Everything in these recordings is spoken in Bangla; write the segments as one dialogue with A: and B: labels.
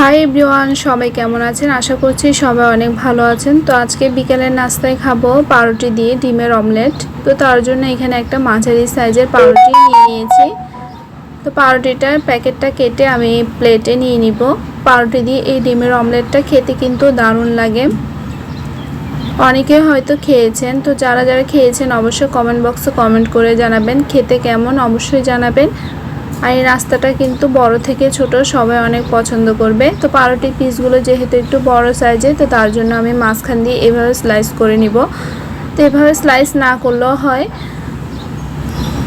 A: হাই এভরিওয়ান সবাই কেমন আছেন? আশা করছি সবাই অনেক ভালো আছেন। তো আজকে বিকেলের নাস্তায় খাব পাউরুটি দিয়ে ডিমের অমলেট। তো তার জন্য এখানে একটা মাঝারি সাইজের পাউরুটি নিয়ে নিয়েছি। তো পাউরুটিটার প্যাকেটটা কেটে আমি প্লেটে নিয়ে নিব। পাউরুটি দিয়ে এই ডিমের অমলেটটা খেতে কিন্তু দারুণ লাগে। অনেকে হয়তো খেয়েছেন, তো যারা যারা খেয়েছেন অবশ্যই কমেন্ট বক্সে কমেন্ট করে জানাবেন, খেতে কেমন অবশ্যই জানাবেন। আর এই রাস্তাটা কিন্তু বড় থেকে ছোট, সবাই অনেক পছন্দ করবে। তো পাউরুটির পিসগুলো যেহেতু একটু বড় সাইজে তো তার জন্য আমি মাঝখান দিয়ে এভাবে স্লাইস করে নিব। তো এভাবে স্লাইস না করলেও হয়,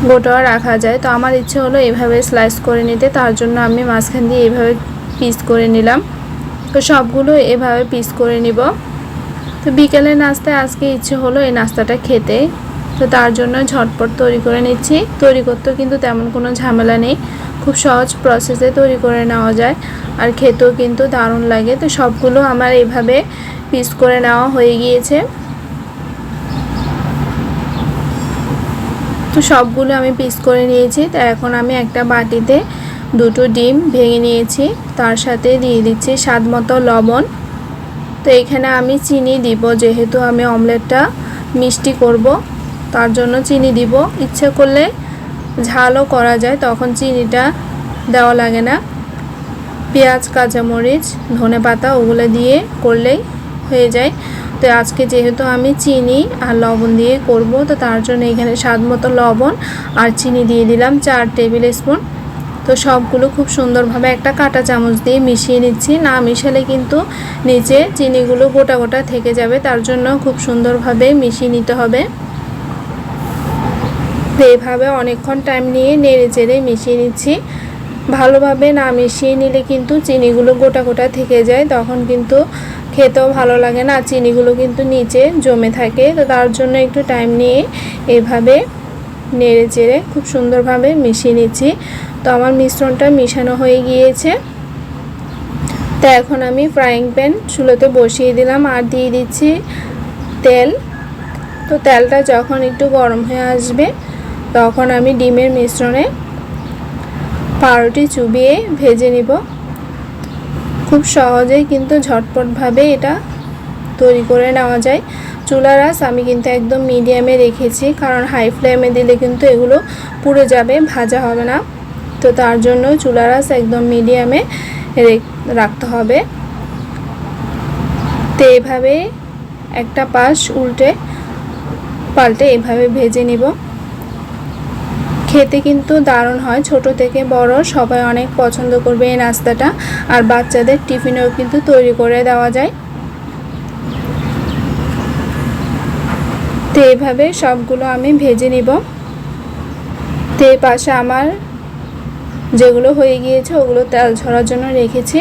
A: গোটাও রাখা যায়। তো আমার ইচ্ছে হলো এভাবে স্লাইস করে নিতে, তার জন্য আমি মাঝখান দিয়ে এভাবে পিস করে নিলাম। তো সবগুলো এভাবে পিস করে নিব। তো বিকেলের নাস্তায় আজকে ইচ্ছে হলো এই নাস্তাটা খেতে। তো তার জন্য ঝটপট তৈরি করে নিচ্ছি। তৈরি করতেও কিন্তু তেমন কোনো ঝামেলা নেই। খুব সহজ প্রসেসে তৈরি করে নেওয়া যায়। আর খেতেও কিন্তু দারুণ লাগে। তো সবগুলো আমার এইভাবে পিস করে নেওয়া হয়ে গিয়েছে। তো সবগুলো আমি পিস করে নিয়েছি। তো এখন আমি একটা বাটিতে দুটো ডিম ভেঙে নিয়েছি। তার সাথে দিয়ে দিচ্ছি স্বাদ মতো লবণ। তো এখানে আমি চিনি দিব, যেহেতু আমি অমলেটটা মিষ্টি করব। তার জন্য চিনি দিব। ইচ্ছে করলে ঝালও করা যায়, তখন চিনিটা দেওয়া লাগে না। পেঁয়াজ, কাঁচামরিচ, ধনে পাতা ওগুলো দিয়ে করলেই হয়ে যায়। তো আজকে যেহেতু আমি চিনি আর লবণ দিয়ে করব, তো তার জন্য এখানে স্বাদ মতো লবণ আর চিনি দিয়ে দিলাম চার টেবিল স্পুন। তো সবগুলো খুব সুন্দরভাবে একটা কাঁটা চামচ দিয়ে মিশিয়ে নিচ্ছি। না মিশালে কিন্তু নিচে চিনিগুলো গোটা গোটা থেকে যাবে, তার জন্য খুব সুন্দরভাবে মিশিয়ে নিতে হবে। তো এইভাবে অনেকক্ষণ টাইম নিয়ে নেড়ে চেড়ে মিশিয়ে নিচ্ছি। ভালোভাবে না মিশিয়ে নিলে কিন্তু চিনিগুলো গোটা গোটা থেকে যায়, তখন কিন্তু খেতেও ভালো লাগে না। চিনিগুলো কিন্তু নিচে জমে থাকে, তো তার জন্য একটু টাইম নিয়ে এভাবে নেড়ে চেড়ে খুব সুন্দরভাবে মিশিয়ে নিচ্ছি। তো আমার মিশ্রণটা মিশানো হয়ে গিয়েছে। তো এখন আমি ফ্রাইং প্যান চুলোতে বসিয়ে দিলাম আর দিয়ে দিচ্ছি তেল। তো তেলটা যখন একটু গরম হয়ে আসবে তখন আমি ডিমের মিশ্রণে পাউরুটি চুবিয়ে ভেজে নিব। খুব সহজেই কিন্তু ঝটপটভাবে এটা তৈরি করে নেওয়া যায়। চুলার আঁচ আমি কিন্তু একদম মিডিয়ামে রেখেছি, কারণ হাই ফ্লেমে দিলে কিন্তু এগুলো পুড়ে যাবে, ভাজা হবে না। তো তার জন্য চুলার আঁচ একদম মিডিয়ামে রাখতে হবে। তো এভাবে একটা পাশ উল্টে পাল্টে এভাবে ভেজে নিব। খেতে কিন্তু দারুণ হয়। ছোট থেকে বড় সবাই অনেক পছন্দ করবে এই নাস্তাটা। আর বাচ্চাদের টিফিনেও কিন্তু তৈরি করে দেওয়া যায়। তো এইভাবে সবগুলো আমি ভেজে নিব। তো পাশে আমার যেগুলো হয়ে গিয়েছে ওগুলো তেল ঝরার জন্য রেখেছি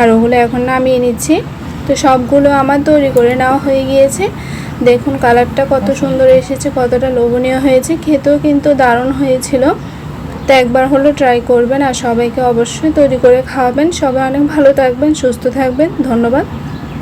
A: আর ওগুলো এখন নামিয়ে নিচ্ছি। তো সবগুলো আমার তৈরি করে নেওয়া হয়ে গিয়েছে। দেখুন, কালারটা কত সুন্দর এসেছে, কতটা লোভনীয় হয়েছে, খেতেও কিন্তু দারুণ হয়েছিল। তো একবার হলো ট্রাই করবেন আর সবাইকে অবশ্যই তৈরি করে খাওয়াবেন। সবাই অনেক ভালো থাকবেন, সুস্থ থাকবেন। ধন্যবাদ।